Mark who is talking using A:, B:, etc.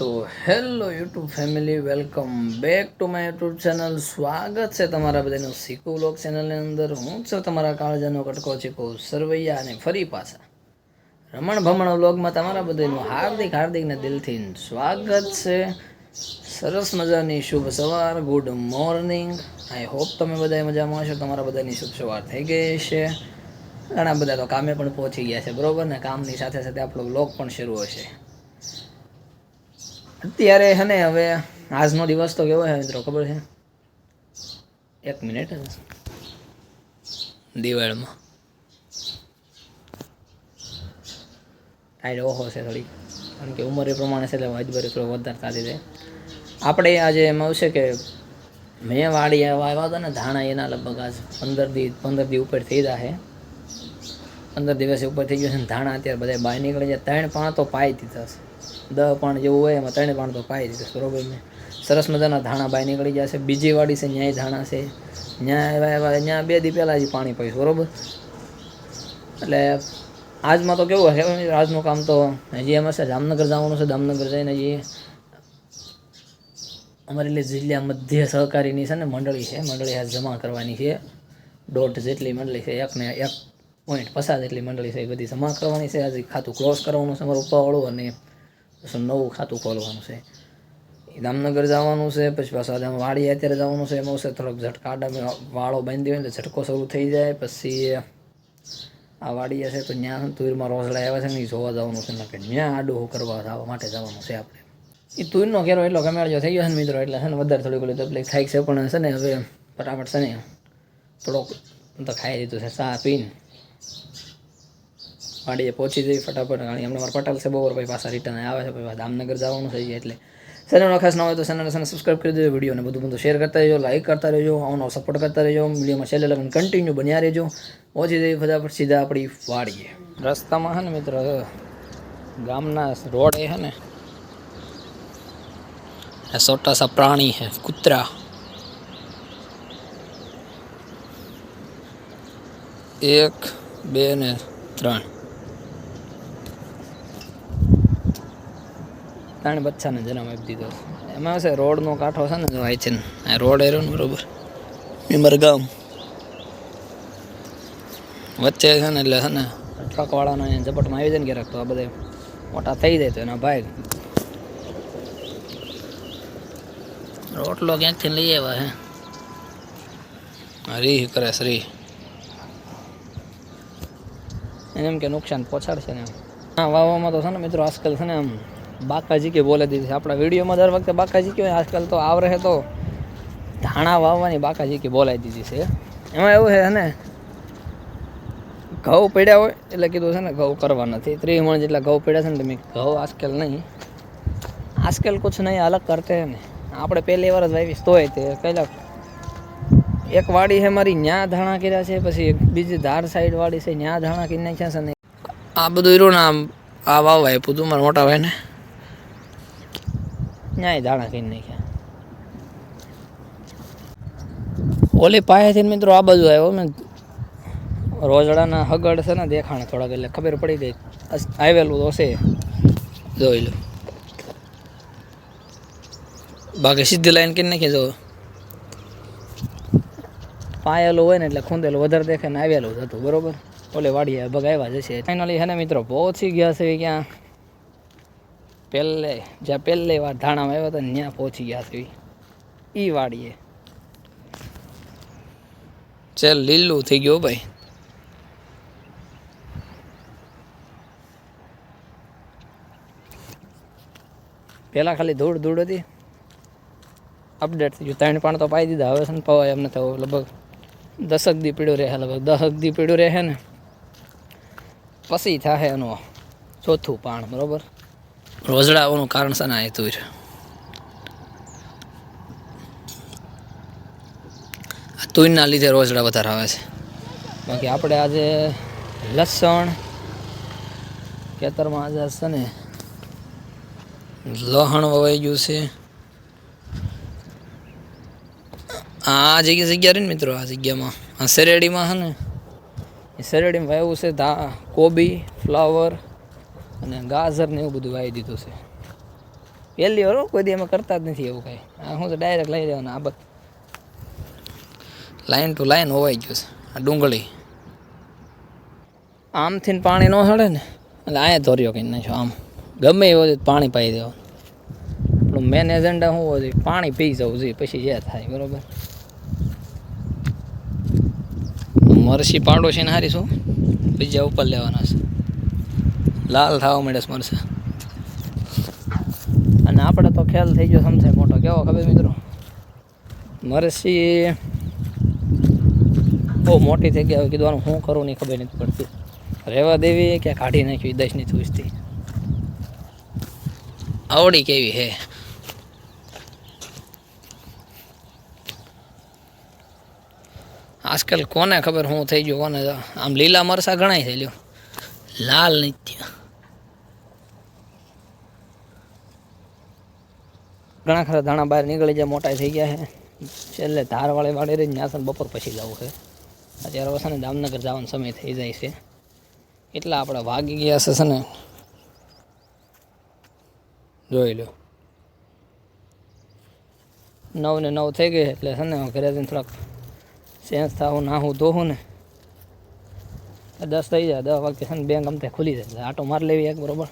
A: તો hello YouTube family, welcome back to my YouTube channel. સ્વાગત છે તમારા બધાનું શીખું લોક ચેનલની અંદર. હું છું તમારા કાળજાનો કટકો ચીકુ સરવૈયા અને ફરી પાછા. રમણ ભમણ વ્લોગમાં તમારા બધાનું હાર્દિક હાર્દિક ને દિલથી સ્વાગત છે. સરસ મજાની શુભ સવાર, ગુડ મોર્નિંગ. આઈ હોપ તમે બધા મજામાં હશો. તમારા બધાની શુભ સવાર થઈ ગઈ છે. ઘણા બધા તો કામે પણ પહોંચી ગયા છે, બરોબર ને? કામની સાથે સાથે આપણો વ્લોગ પણ શરૂ હશે. અત્યારે છે ને હવે આજનો દિવસ તો કેવો છે મિત્રો, ખબર છે? એક મિનિટ દિવાળમાં. ટાઈડ ઓહો છે થોડી કારણ કે ઉંમર એ પ્રમાણે છે, એટલે વાજબરી થોડો વધારે થતી છે આપણે આજે એમ આવશે કે મેં વાડી આવ્યા હતા ને, ધાણા એના લગભગ આજ પંદર દી પંદર દી ઉપર થઈ રહ્યા પંદર દિવસ ઉપર થઈ ગયો છે ધાણા અત્યારે બધા બહાર નીકળી જાય ત્રણ પાણ તો પાઈ દીધા છે દહ પાણ જેવું હોય એમાં ત્રણે પાણ તો પાઈ દીધું છે બરોબર સરસ મજાના ધાણા બાય નીકળી જશે, બીજી વાડી છે, ન્યાય ધાણા છે. ન્યાય ત્યાં બે દી પહેલાં જ પાણી પાઈશ બરોબર? એટલે આજમાં તો કેવું હશે, આજનું કામ તો હજી એમ હશે, જામનગર જવાનું છે, જામનગર જઈને હજી અમારી એટલે જિલ્લા મધ્ય સહકારીની છે ને મંડળી છે, મંડળી હાથ જમા કરવાની છે. દોઢ જેટલી મંડળી છે એક ને એક પોઈન્ટ પચાસ જેટલી મંડળી છે, એ બધી જમા કરવાની છે. આજે ખાતું ક્લોઝ કરવાનું છે, અમારું ઉપાવાળું અને નવું ખાતું ખોલવાનું છે. દામનગર જવાનું છે, પછી પાછા વાડી અત્યારે જવાનું છે. એમાં છે થોડોક ઝટકા વાળો બાંધી હોય એટલે ઝટકો શરૂ થઈ જાય. પછી આ વાડી હશે તો ત્યાં તુરમાં રોસડા આવ્યા છે ને જોવા જવાનું છે. કે ત્યાં આડું કરવા જવા માટે જવાનું છે આપણે. એ તુરનો ઘેરો એટલો કમેળજો થઈ ગયો છે ને મિત્રો, એટલે છે ને વધારે થોડી ઘણી તકલીફ થાય છે. પણ છે ને હવે ફટાફટ છે ને થોડોક તો ખાઈ લીધું છે, ચા પીને. વાડીએ પહોંચી જઈ ફટાફટ. કારણ એમને મારા પટેલ છે બપોર ભાઈ પાછા રિટર્ન આવે છે ભાઈ જામનગર જવાનું થઈ જાય એટલે. ચેનલનો ખાસ ન હોય તો ચેનલને ચેનલ સબસ્ક્રાઈબ કરી દેજો વિડીયોને બધું બધું શેર કરતા રહેજો લાઇક કરતા રહેજો આવનો સપોર્ટ કરતા રહેજો. વિડીયોમાં છેલ્લે લગન કન્ટિન્યુ બન્યા રહેજો. પહોંચી જઈ ફટાફટ, સીધા આપણી વાડીએ. રસ્તામાં છે ને મિત્ર ગામના રોડ એ છે ને છોટા સા પ્રાણી હે, કૂતરા. એક, બે ને ત્રણ. ત્રણ બચ્ચાને જન્મ આપી દીધો એમાં છે, રોડનો કાંઠો છે ને, જો આય છે ને રોડ એરો ને બરોબર. મેમર ગામ. વચ્ચે છે ને, એટલે છે ને ટ્રકવાળાનો ઝપટમાં આવી જાય ને ક્યારેક, તો આ બધા મોટા થઈ જાય તો એના ભાઈ. રોટલો ક્યાંકથી લઈ આવ્યા હે? રીહ કરે શ્રી એમ કે નુકસાન પહોંચાડશે ને હા વાવામાં તો છે ને, મિત્રો, આજકાલ છે ને, આમ બાકાજી કે બોલે દીધી આપણા વિડીયોમાં દર વખતે બાકાજી કે આજકાલ તો આવ રહે તો ધાણા વાવવાની બાકાજી કે બોલાવી દીધી છે. એમાં એવું છે ને, ઘઉં પડ્યા હોય એટલે કીધું છે ને, ઘઉં કરવા નથી. ત્રીસ મણ જેટલા ઘઉં પડ્યા છે ને, તમે ઘઉં આજકાલ નહીં. આજકાલ કુછ નહીં, અલગ કરતે ને. આપણે પહેલી વાર જ વાવીશ તોય તે પહેલાં એક વાડી છે મારી, ન્યા ધાણા કર્યા છે, પછી બીજી ધાર સાઈડ વાડી છે, ન્યા ધાણા કરી નાખ્યા છે ને. આ બધું રહ્યું ને આ વાવ આપ્યું તું, મારા મોટા ભાઈને. ન્યાય દાણા કરી નાખ્યા. ઓલી પાસેથી મિત્રો આ બાજુ આવ્યો, મેં રોજડાના હગડ છે ને, દેખાણે થોડાક, એટલે ખબર પડી ગઈ. આવેલું તો છે. જોઈ લો. બાકી સીધી લાઈન કરી નાખી, જો. પાયેલું હોય ને, એટલે ખૂંદેલું વધારે દેખાય ને આવેલું હતું, બરોબર? ઓલે વાડીએ ભગાવ્યા જશે ફાઇનલી હે ને મિત્રો, પહોંચી ગયા છે ક્યાં પહેલે જ્યાં પહેલે વાર ધાણામાં આવ્યા હતા ત્યાં પહોંચી ગયા છે. એ વાડીએ. ચાલ, લીલું થઈ ગયું ભાઈ. પહેલાં ખાલી ધૂળ ધૂળ હતી. અપડેટ થઈ ગયું. ત્રણ પાણ તો પાઈ દીધા. હવે છે ને પવાય એમને તો લગભગ દસક દી પીડ્યું રહે, લગભગ દસક દી પીડ્યું રહે ને. પછી થાય એનું ચોથું પાણ, બરોબર? રોજડા આવવાનું કારણ છે. ને આ તું તુરના લીધે રોજડા વધારે આવે છે. બાકી આપણે આજે લસણ ખેતરમાં આજે છે ને લહણ વવાઈ ગયું છે. આ જગ્યા જગ્યા રહી મિત્રો, આ જગ્યામાં. આ શેરેડીમાં છે ને, એ શેરેડીમાં વાવ્યું છે ધા કોબી, ફ્લાવર અને ગાજર ને એવું બધું વાવી દીધું છે. પહેલી વાર કોઈ દી અમે કરતા જ નથી એવું કાંઈ. આ હું તો ડાયરેક્ટ લઈ લેવાના આ બધ લાઈન ટુ લાઈન હોવાઈ ગયું છે, આ ડુંગળી. આમથી ને પાણી ન સડે ને, એટલે અહીંયા ધોર્યો કંઈ નાખ્યો આમ. ગમે એવો પાણી પાઈ દેવાનું. આપણું મેન એજન્ડા શું હોય પાણી પી જવું જોઈએ, પછી જે થાય, બરાબર? મરસી પાડોશી ને હારી શું? બીજા ઉપર લેવાના છે. લાલ થવા માંડે છે મરસા અને આપણે તો ખ્યાલ થઈ ગયો સમજાય મોટો. કેવો ખબર મિત્રો? મરસી બહુ મોટી થઈ ગયા કીધું હું કરું નહીં ખબર નથી પડતી. રહેવા દેવી કે કાઢી નાખ્યું દસની ચૂસથી આવડી કેવી હે? આજકાલ કોને ખબર હું થઈ ગયું કોને આમ લીલા મરસા ઘણાય થઈ લ્યો. લાલ નિત્ય ઘણા ખરા ધાણા બહાર નીકળી જાય મોટા થઈ ગયા છે. છેલ્લે ધારવાળી વાળી રહી ન્યાસન બપોર પછી જવું છે. અત્યારે વસાને જામનગર જવાનો સમય થઈ જાય છે. એટલા આપણે વાગી ગયા છે ને. જોઈ લો. નવ ને નવ થઈ ગઈ એટલે છે ને હું ઘરે જઈને થોડાક ચેન્જ થાવું, નાહું ધોવું ને. દસ થઈ જાય, દસ વાગે છે ને બેંક અમતે ખુલી જાય. આટો મારી લેવી એક બરોબર.